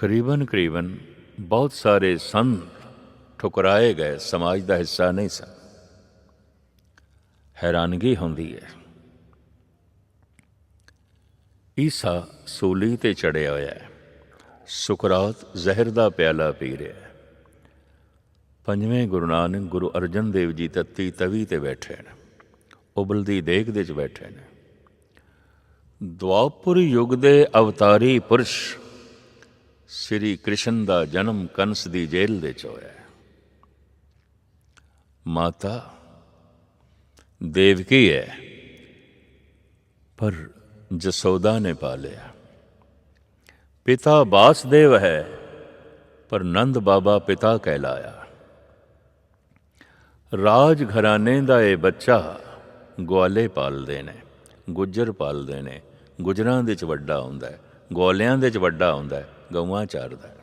ਕਰੀਬਨ ਕਰੀਬਨ ਬਹੁਤ ਸਾਰੇ ਸੰਤ ਠੁਕਰਾਏ ਗਏ, ਸਮਾਜ ਦਾ ਹਿੱਸਾ ਨਹੀਂ ਸਨ। ਹੈਰਾਨਗੀ ਹੁੰਦੀ ਹੈ। ਈਸਾ ਸੂਲੀ ਤੇ ਚੜਿਆ ਹੋਇਆ ਹੈ। ਸੁਕਰਾਤ ਜ਼ਹਿਰ ਦਾ ਪਿਆਲਾ ਪੀ ਰਿਹਾ ਹੈ। ਪੰਜਵੇਂ ਗੁਰੂ ਨਾਨਕ ਗੁਰੂ ਅਰਜਨ ਦੇਵ ਜੀ ਤੱਤੀ ਤਵੀ ਤੇ ਬੈਠੇ ਨੇ ਉਬਲਦੀ ਦੇਖ ਦੇ ਚ ਬੈਠੇ ਨੇ। ਦੁਆਪੁਰ ਯੁੱਗ ਦੇ ਅਵਤਾਰੀ ਪੁਰਸ਼ ਸ੍ਰੀ ਕ੍ਰਿਸ਼ਨ ਦਾ ਜਨਮ ਕੰਸ ਦੀ ਜੇਲ੍ਹ ਵਿੱਚ ਹੋਇਆ ਮਾਤਾ ਦੇਵਕੀ ਹੈ? ਪਰ ਜਸੋਦਾ ਨੇ ਪਾਲਿਆ ਪਿਤਾ ਬਾਸਦੇਵ ਹੈ, ਪਰ ਨੰਦ ਬਾਬਾ ਪਿਤਾ ਕਹਿਲਾਇਆ। ਰਾਜ ਘਰਾਣੇ ਦਾ ਇਹ ਬੱਚਾ ਗਵਾਲੇ ਪਾਲਦੇ ਨੇ, ਗੁੱਜਰ ਪਾਲਦੇ ਨੇ, ਗੁਜਰਾਂ ਦੇ ਚ ਵੱਡਾ ਹੁੰਦਾ ਹੈ ਗਵਾਲਿਆਂ ਦੇ ਚ ਵੱਡਾ ਹੁੰਦਾ ਹੈ। ਗਊਆਂ ਚਾਰਦਾ ਹੈ।